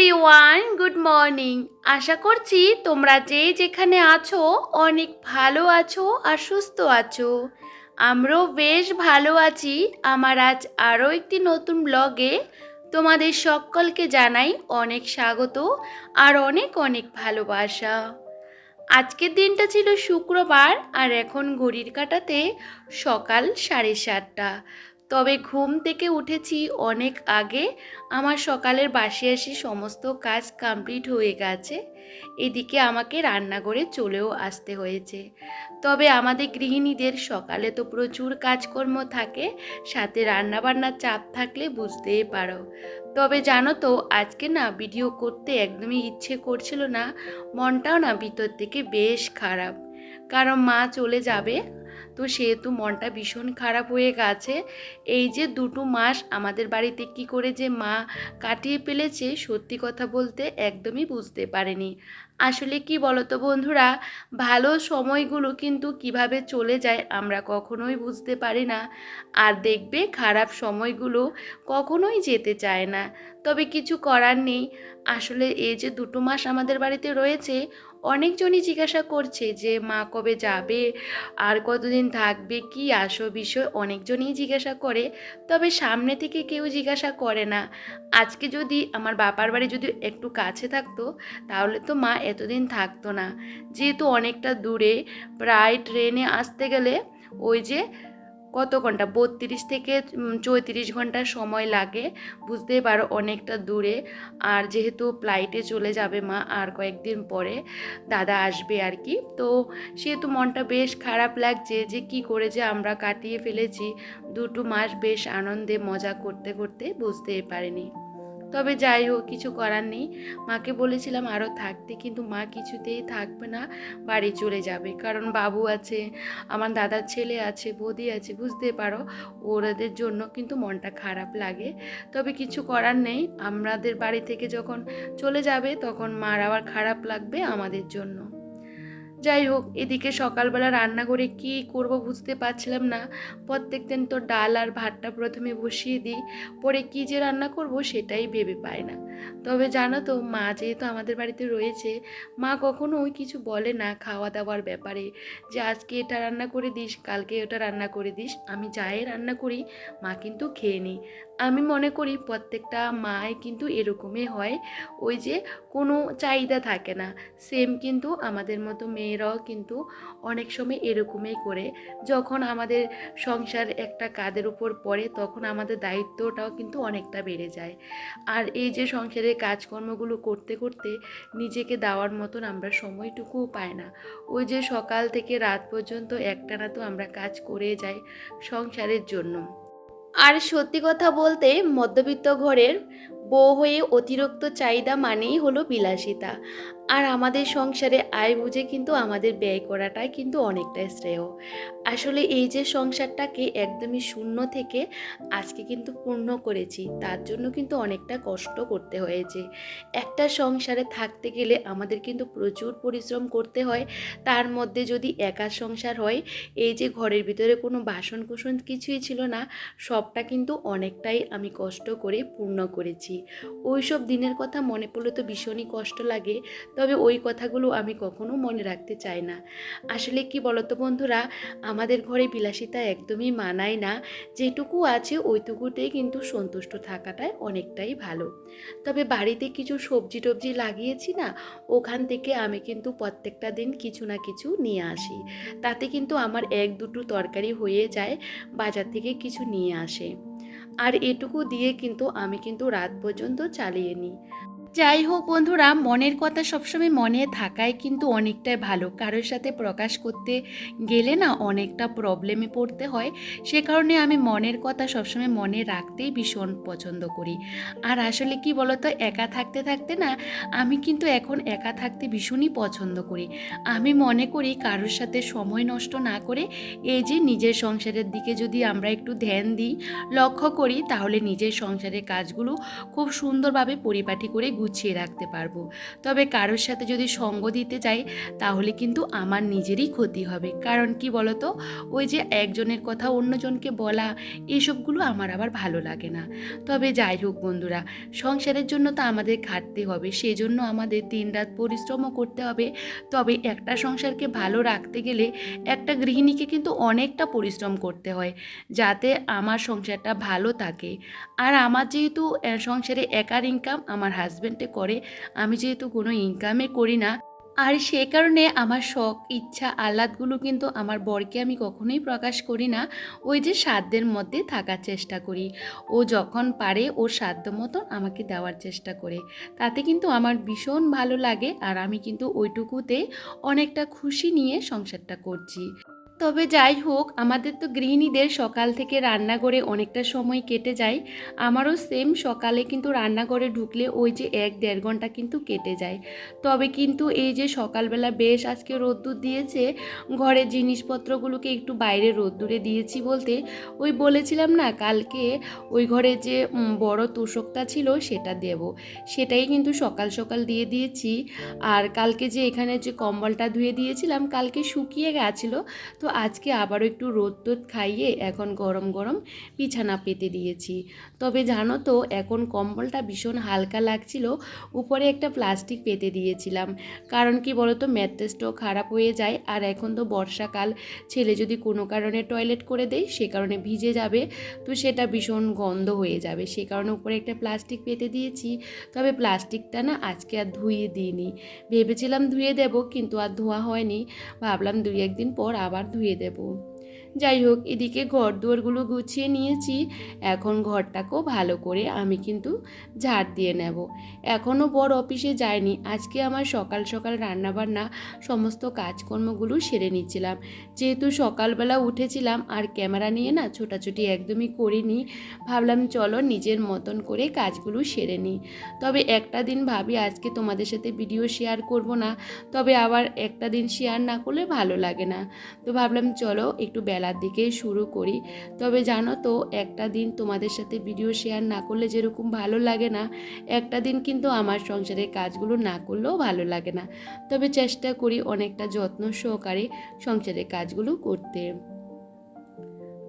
Everyone good morning আশা করছি তোমরা যে যেখানে আছো অনেক ভালো আছো আর সুস্থ আছো। আমরাও বেশ ভালো আছি। আমার আজ আরও একটি নতুন ব্লগে তোমাদের সকলকে জানাই অনেক স্বাগত আর অনেক অনেক ভালোবাসা। আজকের দিনটা ছিল শুক্রবার আর এখন ঘড়ির কাটাতে সকাল সাড়ে সাতটা। তবে ঘুম থেকে উঠেছি অনেক আগে। আমার সকালের বাসে আসি সমস্ত কাজ কমপ্লিট হয়ে গেছে। এদিকে আমাকে রান্নাঘরে চলেও আসতে হয়েছে। তবে আমাদের গৃহিণীদের সকালে তো প্রচুর কাজকর্ম থাকে, সাথে রান্নাবান্নার চাপ থাকলে বুঝতেই পারো। তবে জানো তো, আজকে না ভিডিও করতে একদমই ইচ্ছে করছিল না, মনটাও না ভিতর থেকে বেশ খারাপ। কারণ মা চলে যাবে তো সেহেতু মনটা ভীষণ খারাপ হয়ে গেছে। এই যে দুটো মাস আমাদের বাড়িতে কি করে যে মা কাটিয়ে ফেলেছে সত্যি কথা বলতে একদমই বুঝতে পারেনি। আসলে কি বলতো বন্ধুরা, ভালো সময়গুলো কিন্তু কীভাবে চলে যায় আমরা কখনোই বুঝতে পারি না। আর দেখবে খারাপ সময়গুলো কখনোই যেতে চায় না। তবে কিছু করার নেই। আসলে এই যে দুটো মাস আমাদের বাড়িতে রয়েছে অনেকজনই জিজ্ঞাসা করছে যে, মা কবে যাবে? আর কতদিন থাকবে? কি আসো বিষয়? অনেকজনই জিজ্ঞাসা করে, তবে সামনে থেকে কেউ জিজ্ঞাসা করে না। আজকে যদি আমার বাবার বাড়ি যদি একটু কাছে থাকতো, তাহলে তো মা এতদিন থাকতো না। যেহেতু অনেকটা দূরে, প্রায় ট্রেনে আসতে গেলে ওই যে কত ঘণ্টা? বত্রিশ থেকে চৌত্রিশ ঘণ্টা সময় লাগে বুঝতেই পারো অনেকটা দূরে। আর যেহেতু ফ্লাইটে চলে যাবে মা, আর কয়েকদিন পরে দাদা আসবে আর কি। তো সেহেতু মনটা বেশ খারাপ লাগছে যে কি করে যে আমরা কাটিয়ে ফেলেছি। দুটো মাস বেশ আনন্দে মজা করতে করতে বুঝতেই পারিনি। তবে যাই হোক, কিছু করার নেই। মাকে বলেছিলাম আরও থাকতে, কিন্তু মা কিছুতেই থাকবে না, বাড়ি চলে যাবে। কারণ বাবু আছে, আমার দাদার ছেলে আছে, বৌদি আছে, বুঝতে পারো, ওরাদের জন্য কিন্তু মনটা খারাপ লাগে। তবে কিছু করার নেই, আমাদের বাড়ি থেকে যখন চলে যাবে, তখন মার আবার খারাপ লাগবে আমাদের জন্য। যাই হোক, এদিকে সকালবেলা রান্না করে কি করব বুঝতে পারছিলাম না। প্রত্যেক দিন তো ডাল আর ভাতটা প্রথমে বসিয়ে দিই, পরে কি যে রান্না করব সেটাই ভেবে পায় না। তবে জানো তো, মা যেহেতু আমাদের বাড়িতে রয়েছে, মা কখনো কিছু বলে না খাওয়া দাওয়ার ব্যাপারে। যে আজকে এটা রান্না করে দিস, কালকে ওটা রান্না করে দিস, আমি যাই রান্না করি, মা কিন্তু খেয়ে নিই। আমি মনে করি প্রত্যেকটা মায় কিন্তু এরকমই হয়, ওই যে কোনো চাহিদা থাকে না। সেম কিন্তু আমাদের মতো মেয়েরাও কিন্তু অনেক সময় এরকমই করে। যখন আমাদের সংসার একটা কাদের উপর পড়ে, তখন আমাদের দায়িত্বটাও কিন্তু অনেকটা বেড়ে যায়। আর এই যে সংসারের কাজকর্মগুলো করতে করতে নিজেকে দেওয়ার মতন আমরা সময়টুকুও পাই না। ওই যে সকাল থেকে রাত পর্যন্ত একটানা তো আমরা কাজ করে যাই সংসারের জন্য। আর সত্যি কথা বলতে মধ্যবিত্ত ঘরের বউ হয়ে অতিরিক্ত চাহিদা মানেই হলো বিলাসিতা। আর আমাদের সংসারে আয় বুঝে কিন্তু আমাদের ব্যয় করাটাই কিন্তু অনেকটাই শ্রেয়। আসলে এই যে সংসারটাকে একদমই শূন্য থেকে আজকে কিন্তু পূর্ণ করেছি, তার জন্য কিন্তু অনেকটা কষ্ট করতে হয়েছে। একটা সংসারে থাকতে গেলে আমাদের কিন্তু প্রচুর পরিশ্রম করতে হয়। তার মধ্যে যদি একা সংসার হয়, এই যে ঘরের ভিতরে কোনো বাসন কুসন কিছুই ছিল না, সবটা কিন্তু অনেকটাই আমি কষ্ট করে পূর্ণ করেছি। ওই সব দিনের কথা মনে পড়লে তো ভীষণই কষ্ট লাগে, তবে ওই কথাগুলো আমি কখনো মনে রাখতে চাই না। আসলে কি বলতো বন্ধুরা, আমাদের ঘরে বিলাসিতা একদমই মানায় না, যেটুকু আছে ওইটুকুতেই কিন্তু সন্তুষ্ট থাকাটাই অনেকটাই ভালো। তবে বাড়িতে কিছু সবজি টবজি লাগিয়েছি না, ওখান থেকে আমি কিন্তু প্রত্যেকটা দিন কিছু না কিছু নিয়ে আসি। তাতে কিন্তু আমার এক দুটো তরকারি হয়ে যায়, বাজার থেকে কিছু নিয়ে আসে। আর এটুকু দিয়ে কিন্তু আমি কিন্তু রাত পর্যন্ত চালিয়ে নিই। যাই হোক বন্ধুরা, মনের কথা সবসময় মনে থাকাই কিন্তু অনেকটাই ভালো। কারোর সাথে প্রকাশ করতে গেলে না অনেকটা প্রবলেমে পড়তে হয়। সে কারণে আমি মনের কথা সবসময় মনে রাখতেই ভীষণ পছন্দ করি। আর আসলে কি বলতো, একা থাকতে থাকতে না আমি কিন্তু এখন একা থাকতে ভীষণই পছন্দ করি। আমি মনে করি কারোর সাথে সময় নষ্ট না করে এই যে নিজের সংসারের দিকে যদি আমরা একটু ধ্যান দিই, লক্ষ্য করি, তাহলে নিজের সংসারের কাজগুলো খুব সুন্দরভাবে পরিপাটি করে গুছিয়ে রাখতে পারব। তবে কারোর সাথে যদি সঙ্গ দিতে যাই, তাহলে কিন্তু আমার নিজেরই ক্ষতি হবে। কারণ কি বলতো? ওই যে একজনের কথা অন্যজনকে বলা, এসবগুলো আমার আবার ভালো লাগে না। তবে যাই হোক বন্ধুরা, সংসারের জন্য তো আমাদের খাটতে হবে, সেজন্য আমাদের দিনরাত পরিশ্রমও করতে হবে। তবে একটা সংসারকে ভালো রাখতে গেলে একটা গৃহিণীকে কিন্তু অনেকটা পরিশ্রম করতে হয়, যাতে আমার সংসারটা ভালো থাকে। আর আমার যেহেতু সংসারে একার ইনকাম আমার হাজব্যান্ডে করে, আমি যেহেতু কোনো ইনকামে করি না, আর সে কারণে আমার শখ, ইচ্ছা, আহ্লাদগুলো কিন্তু আমার বরকে আমি কখনোই প্রকাশ করি না, ওই যে সাধ্যের মধ্যে থাকার চেষ্টা করি। ও যখন পারে ওর সাধ্য মতন আমাকে দেওয়ার চেষ্টা করে। তাতে কিন্তু আমার ভীষণ ভালো লাগে, আর আমি কিন্তু ওইটুকুতে অনেকটা খুশি নিয়ে সংসারটা করছি। তবে যাই হোক, আমাদের তো গৃহিণীদের সকাল থেকে রান্নাঘরে অনেকটা সময় কেটে যায়। আমারও সেম সকালে কিন্তু রান্নাঘরে ঢুকলে ওই যে এক দেড় ঘণ্টা কিন্তু কেটে যায়। তবে কিন্তু এই যে সকালবেলা বেশ আজকে রোদ্দুর দিয়েছে, ঘরের জিনিসপত্রগুলোকে একটু বাইরে রোদ্দুরে দিয়েছি বলতে, ওই বলেছিলাম না কালকে ওই ঘরে যে বড় তোষকটা ছিল সেটা দেব। সেটাই কিন্তু সকাল সকাল দিয়ে দিয়েছি। আর কালকে যে এখানে যে কম্বলটা ধুয়ে দিয়েছিলাম, কালকে শুকিয়ে গেছিল, তো আজকে আবারও একটু রোদ টোদ খাইয়ে এখন গরম গরম বিছানা পেতে দিয়েছি। তবে জানো তো, এখন কম্বলটা ভীষণ হালকা লাগছিল, উপরে একটা প্লাস্টিক পেতে দিয়েছিলাম। কারণ কি বলতো ম্যাট্রেসটাও খারাপ হয়ে যায়, আর এখন তো বর্ষাকাল। ছেলে যদি কোনো কারণে টয়লেট করে দেয়, সে কারণে ভিজে যাবে, তো সেটা ভীষণ গন্ধ হয়ে যাবে। সে কারণে উপরে একটা প্লাস্টিক পেতে দিয়েছি। তবে প্লাস্টিকটা না আজকে আর ধুয়ে দিইনি। ভেবেছিলাম ধুয়ে দেব, কিন্তু আর ধোয়া হয়নি। ভাবলাম দুই একদিন পর আবার ধুয়ে দেব। যাই হোক, এদিকে ঘর দুয়ারগুলো গুছিয়ে নিয়েছি। এখন ঘরটাকেও ভালো করে আমি কিন্তু ঝাড় দিয়ে নেব। এখনও বড় অফিসে যায়নি। আজকে আমার সকাল সকাল রান্নাবান্না সমস্ত কাজকর্মগুলো সেরে নিচ্ছিলাম। যেহেতু সকালবেলা উঠেছিলাম, আর ক্যামেরা নিয়ে না ছোটাছুটি একদমই করিনি, ভাবলাম চলো নিজের মতন করে কাজগুলো সেরে নিই। তবে একটা দিন ভাবি আজকে তোমাদের সাথে ভিডিও শেয়ার করব না, তবে আবার একটা দিন শেয়ার না করলে ভালো লাগে না। তো ভাবলাম চলো একটু বেলার দিকেই শুরু করি। তবে জানো তো, একটা দিন তোমাদের সাথে ভিডিও শেয়ার না করলে যেরকম ভালো লাগে না, একটা দিন কিন্তু আমার সংসারের কাজগুলো না করলেও ভালো লাগে না। তবে চেষ্টা করি অনেকটা যত্ন সহকারে সংসারের কাজগুলো করতে।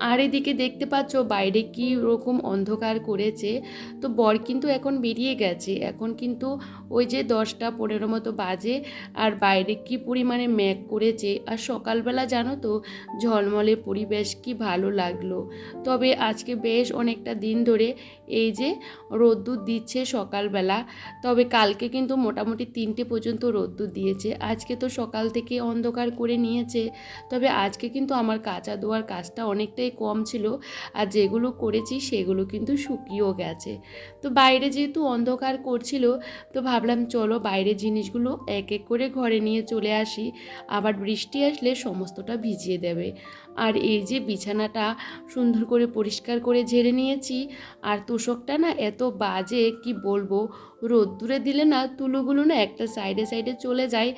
আর এদিকে দেখতে পাচ্ছ, বাইরে কি রকম অন্ধকার করেছে। তো বর কিন্তু এখন বেরিয়ে গেছে। এখন কিন্তু ওই যে দশটা পনেরো মতো বাজে আর বাইরে কি পরিমাণে ম্যাগ করেছে। আর সকালবেলা জানো তো, ঝলমলে পরিবেশ কি ভালো লাগল। তবে আজকে বেশ অনেকটা দিন ধরে এই যে রোদ্দুর দিচ্ছে সকালবেলা। তবে কালকে কিন্তু মোটামুটি তিনটে পর্যন্ত রোদ্দুর দিয়েছে। আজকে তো সকাল থেকে অন্ধকার করে নিয়েছে। তবে আজকে কিন্তু আমার কাঁচা দোয়ার কাজটা অনেকটাই কম ছিল আর যেগুলো করেছি সেগুলো কিন্তু শুকিয়েও গেছে। তো বাইরে যেহেতু অন্ধকার করছিল, তো ভাবলাম চলো বাইরের জিনিসগুলো এক এক করে ঘরে নিয়ে চলে আসি। আবার বৃষ্টি আসলে সমস্তটা ভিজিয়ে দেবে। আর এই যে বিছানাটা সুন্দর করে পরিষ্কার করে ঝেড়ে নিয়েছি, আর তোষকটা না এত বাজে, কি বলব? রোদ্দুরে দিলে না তুলোগুলো না একটা সাইডে সাইডে চলে যায়,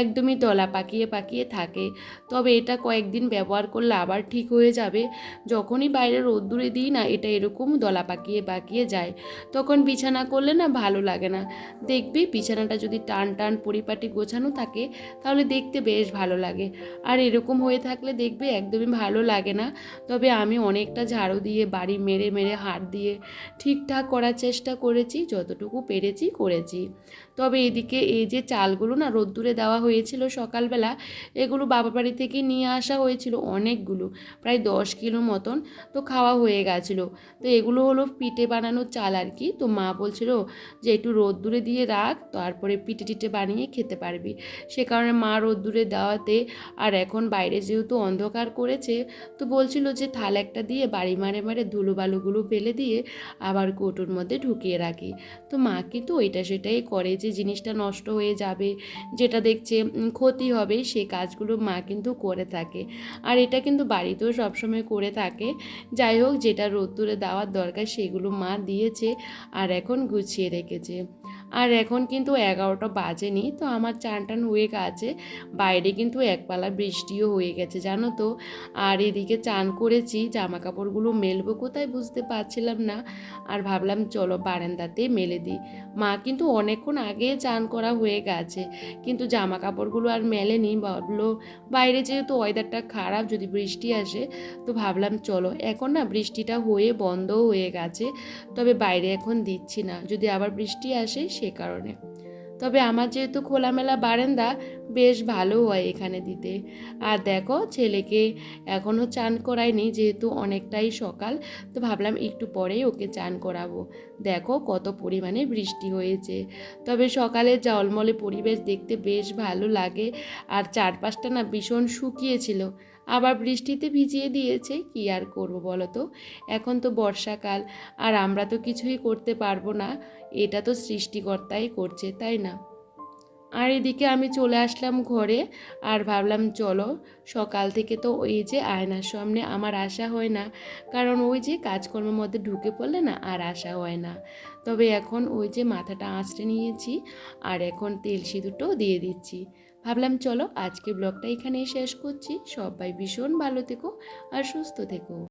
একদমই দলা পাকিয়ে পাকিয়ে থাকে। তবে এটা কয়েকদিন ব্যবহার করলে আবার ঠিক হয়ে যাবে। যখনই বাইরে রোদ্দুরে দিই না, এটা এরকম দলা পাকিয়ে পাকিয়ে যায়। তখন বিছানা করলে না ভালো লাগে না। দেখবি বিছানাটা যদি টান টান পরিপাটি গোছানো থাকে, তাহলে দেখতে বেশ ভালো লাগে। আর এরকম হয়ে থাকলে দেখবে একদমই ভালো লাগে না। তবে আমি অনেকটা ঝাড়ু দিয়ে, বাড়ি মেরে মেরে হাত দিয়ে ঠিকঠাক করার চেষ্টা করেছি, যতটুকু পেরেছি। করেছি তবে এদিকে এই যে চালগুলো না রোদ্দুরে দেওয়া হয়েছিল সকালবেলা, এগুলো বাবা বাড়ি থেকে নিয়ে আসা হয়েছিল অনেকগুলো, প্রায় দশ কিলো মতন তো খাওয়া হয়ে গেছিল। তো এগুলো হলো পিঠে বানানোর চাল আর কি। তো মা বলছিল যে একটু রোদ্দুরে দিয়ে রাখ, তারপরে পিঠে টিঠে বানিয়ে খেতে পারবি। সে কারণে মা রোদ্দুরে দেওয়াতে আর এখন বাইরে যেহেতু অন্ধকার করেছে, তো বলছিল যে থাল একটা দিয়ে বাড়ি মারে মারে ধুলো বালুগুলো ফেলে দিয়ে আবার কৌটোর মধ্যে ঢুকিয়ে রাখি। তো মা কিন্তু ওইটা সেটাই করে যে জিনিসটা নষ্ট হয়ে যাবে, যেটা দেখছে ক্ষতি হবে, সেই কাজগুলো মা কিন্তু করে থাকে। আর এটা কিন্তু বাড়িতেও সবসময় করে থাকে। যাই হোক, যেটা রোদ্দুরে দেওয়ার দরকার, সেগুলো মা দিয়েছে আর এখন গুছিয়ে রেখেছে। আর এখন কিন্তু এগারোটা বাজেনি, তো আমার চান টান হয়ে গেছে। বাইরে কিন্তু একপালা বৃষ্টিও হয়ে গেছে, জানো তো। আর এদিকে চান করেছি জামা কাপড়গুলো মেলবো কোথায় বুঝতে পারছিলাম না। আর ভাবলাম চলো বারান্দাতে মেলে দিই। মা কিন্তু অনেকক্ষণ আগে চান করা হয়ে গেছে, কিন্তু জামা কাপড়গুলো আর মেলেনি। ভাবলো বাইরে যেহেতু ওয়েদারটা খারাপ, যদি বৃষ্টি আসে, তো ভাবলাম চলো। এখন না বৃষ্টিটা হয়ে বন্ধও হয়ে গেছে, তবে বাইরে এখন দিচ্ছি না। যদি আবার বৃষ্টি আসে সে কারণে। তবে আমার যেহেতু খোলামেলা বারান্দা, বেশ ভালো হয় এখানে দিতে। আর দেখো, ছেলেকে এখনও চান করায়নি, যেহেতু অনেকটাই সকাল, তো ভাবলাম একটু পরেই ওকে চান করাবো। দেখো, কত পরিমাণে বৃষ্টি হয়েছে। তবে সকালে জলমলে পরিবেশ দেখতে বেশ ভালো লাগে। আর চারপাশটা না ভীষণ শুকিয়েছিল। আবার বৃষ্টিতে ভিজিয়ে দিয়েছে, কি আর করব বলো তো? এখন তো বর্ষাকাল, আর আমরা তো কিছুই করতে পারব না, এটা তো সৃষ্টিকর্তাই করছে, তাই না? আর এদিকে আমি চলে আসলাম ঘরে, আর ভাবলাম চলো, সকাল থেকে তো ওই যে আয়নার সামনে আমার আসা হয় না, কারণ ওই যে কাজকর্মের মধ্যে ঢুকে পড়লে না আর আসা হয় না। তবে এখন ওই যে মাথাটা আঁচড়ে নিয়েছি, আর এখন তেল সিঁদুরটাও দিয়ে দিচ্ছি। ভাবলাম চলো আজকে ব্লগটা এখানেই শেষ করছি। সবাই ভীষণ ভালো থেকো আর সুস্থ থেকো।